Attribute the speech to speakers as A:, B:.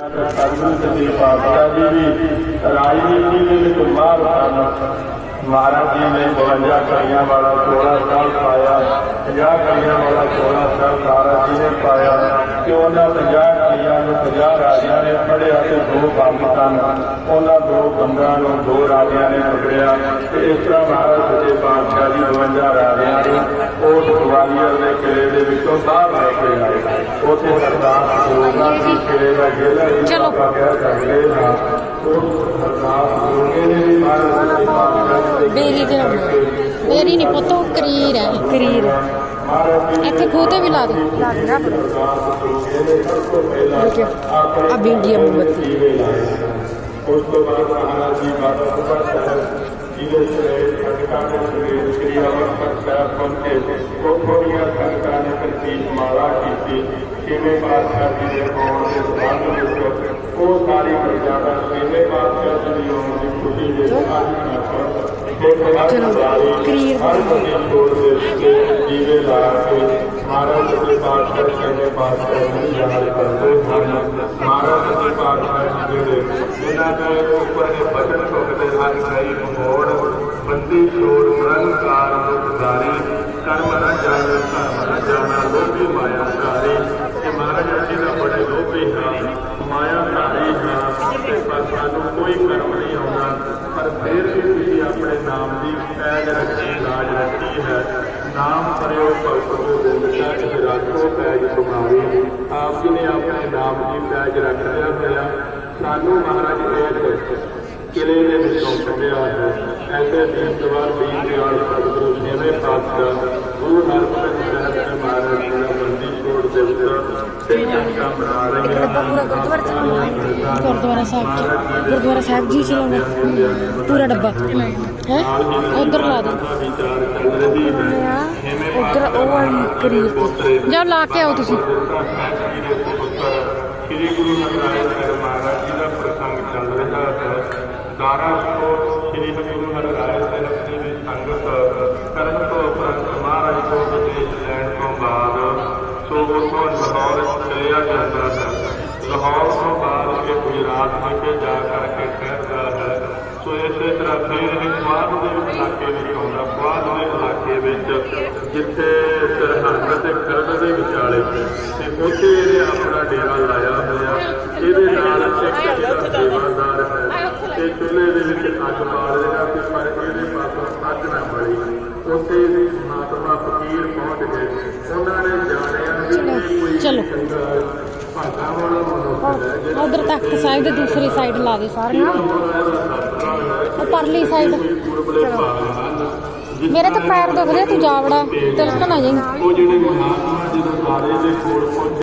A: ਸਤਿਗੁਰੂ ਜੀ ਪਾਤਸ਼ਾਹ ਜੀ ਵੀ ਰਾਜਨੀਤੀ ਦੇ ਵਿੱਚ ਮਾਰ ਹਨ ਮਹਾਰਾਜ ਜੀ ਨੇ 52 ਕਲੀਆਂ ਵਾਲਾ 16 ਸਾਲ ਪਾਇਆ 50 ਕਲੀਆਂ ਵਾਲਾ 16 ਸਾਲ ਮਹਾਰਾਜ ਜੀ ਨੇ ਪਾਇਆ, ਤੇ ਉਹਨਾਂ 50 50 ਰਾਜਿਆਂ ਨੇ ਪੜਿਆ ਤੇ ਦੋ ਬੰਦ ਸਨ। ਉਹਨਾਂ ਦੋ ਬੰਦਾਂ ਨੂੰ ਦੋ ਰਾਜਿਆਂ ਨੇ ਪਕੜਿਆ ਤੇ ਇਸ ਤਰ੍ਹਾਂ ਮਹਾਰਾਜ ਜੀ ਪਾਤਸ਼ਾਹ ਜੀ 52 ਰਾਜਿਆਂ ਨੂੰ ਉਸ ਗਵਾਲੀਅਰ ਦੇ ਕਿਲੇ ਦੇ ਵਿੱਚੋਂ ਬਾਹਰ ਲੈ ਕੇ ਆਏ। ਉੱਥੇ ਸਰਦਾਰ ਸੋਨਾ ਜੀ ਕਿਲੇ ਦਾ ਜੇਲ੍ਹ ਹੀ
B: ਚਲੋ।
A: ਆਪਾਂ ਕਹਿ ਸਕਦੇ ਹਾਂ। ਉਹ ਸਰਦਾਰ ਸੋਨੇ ਨੇ ਵੀ ਮਹਾਰਾਜ ਜੀ ਪਾਤਸ਼ਾਹ ਜੀ ਦੇ
B: ਬੇਰੀ ਦੇ ਬੇਰੀ ਨਹੀਂ ਪੁੱਤ ਉਹ ਕਰੀਰ ਹੈ। ਕਰੀਰ। ਇੱਥੇ ਖੂਹ ਤੇ ਵੀ ਲਾ ਦੇ ਲਾ ਦੇ ਰੱਖ ਦੇ ਆ ਬਿੰਗੀ ਮੋਮਬੱਤੀ
A: ਉਸ ਤੋਂ ਬਾਅਦ ਮਹਾਰਾਜ ਜੀ ਬਾਬਾ ਸੁਭਾ ਸਾਹਿਬ ਜਿਹਦੇ ਸਿਰੇ ਖਟਕਾਂ ਦੇ ਸਿਰੇ ਸ੍ਰੀ ਅਮਰਪਤ ਸਾਹਿਬ ਪਹੁੰਚੇ ਉਹ ਥੋੜੀਆਂ ਖਟਕਾਂ ਨੇ ਤਰਤੀਬ ਮਾਲਾ ਕੀਤੀ ਛੇਵੇਂ ਪਾਤਸ਼ਾਹ ਜੀ ਦੇ ਆਉਣ ਦੇ ਸੰਬੰਧ ਵਿੱਚ ਉਹ ਸਾਰੀ ਮਰਜ਼ਾਦਾ ਛੇਵੇਂ ਪਾਤਸ਼ਾਹ ਜੀ ਦੀ ਆਉਣ ਦੀ ਖੁਸ਼ੀ ਦੇ
B: ਚਲੋ,
A: چلو کریئر بندی شور مرن کار مقداری کر مرا جانا کر مرا جانا مہاراجا جی کا بڑے لوبی ہیں دی پید رکھی لاج رکھی ہے نام پریو پرسو دل تک راکھو پیج سماوی آپ جی نے اپنے نام کی پیج رکھ لیا پیا سانو مہاراج نے قلعے نے بھی سونپ دیا ہے ایسے دیپتوار بھی دیوار پرسو نیوے پاسکا گرو نرسن صاحب نے مہاراج کا بندی کوٹ دیوتا سے جنگا
B: بنا رہے ہیں ਗੁਰਦੁਆਰਾ ਸਾਹਿਬ ਚ। ਗੁਰਦੁਆਰਾ ਸਾਹਿਬ ਜੀ ਚ ਪੂਰਾ ਡੱਬਾ। ਹੈ? ਉਧਰ ਲਾ ਦੇ।
A: ਚੱਲ
B: ਉਧਰ ਉਹ ਵਾਲੀ ਕਰੀਰ ਤੇ ਲਾ ਕੇ ਆਓ ਤੁਸੀਂ।
A: ਸ੍ਰੀ ਗੁਰੂ ਨਾਨਕ ਦੇਵ ਮਹਾਰਾਜ ਜੀ ਦਾ ਪ੍ਰਸੰਗ ਚੱਲ ਰਿਹਾ ਹੈ। ਦਾਰਾ ਸੋ ਸ੍ਰੀ ਗੁਰੂ ਨਾਨਕ ਦੇਵ ਜੀ ਦੀ ਸੰਗਤ ਕਰਨ ਤੋਂ ਉਪਰੰਤ ਮਹਾਰਾਜ ਤੋਂ ਉਪਦੇਸ਼ ਲੈਣ ਤੋਂ ਬਾਅਦ ਸੋ ਉਥੋਂ ਲਾਹੌਰ ਚਲਿਆ ਜਾਂਦਾ ਹੈ। ਲਾਹੌਰ ਤੋਂ ਬਾਅਦ ਇਹ ਗੁਜਰਾਤ ਵਿਖੇ ਜਾ ਕਰਕੇ ਠਹਿਰਦਾ ਹੈ ਸੋ ਫਿਰ ਇਹ ਬਾਅਦ ਦੇ ਇਲਾਕੇ ਵਿੱਚ ਆਉਂਦਾ ਬਾਅਦ ਦੇ ਇਲਾਕੇ ਵਿੱਚ ਜਿੱਥੇ ਸਰਹੰਦ ਤੇ ਖਰੜ ਦੇ ਵਿਚਾਲੇ ਤੇ ਉੱਥੇ ਇਹਨੇ ਆਪਣਾ ਡੇਰਾ ਲਾਇਆ ਹੋਇਆ। ਇਹਦੇ ਨਾਲ ਇੱਕ ਜਿਹੜਾ ਸੇਵਾਦਾਰ ਹੈ ਤੇ ਚੁੱਲ੍ਹੇ ਦੇ ਵਿੱਚ ਅੱਗ ਬਾਲ ਰਿਹਾ ਤੇ ਪਰ ਇਹਦੇ ਪਾਸੋਂ ਅੱਗ ਨਾ ਬਲੀ ਉੱਥੇ ਮਹਾਤਮਾ ਫਕੀਰ ਪਹੁੰਚ ਗਏ। ਉਹਨਾਂ ਨੇ ਜਾਣਿਆ ਵੀ ਕੋਈ
B: ਚਲੋ। ਉਧਰ ਤਖਤ ਸਾਹਿਬ ਦੇ ਦੂਸਰੀ ਸਾਈਡ ਲਾ ਦੇ ਸਾਰੀਆਂ ਉਹ ਪਰਲੀ ਸਾਈਡ। ਮੇਰੇ ਤਾਂ ਪੈਰ ਦੁਖਦੇ ਆ, ਤੂੰ ਜਾਵੜਾ ਤਿਲਕ ਨਾ ਜਾਈਂ।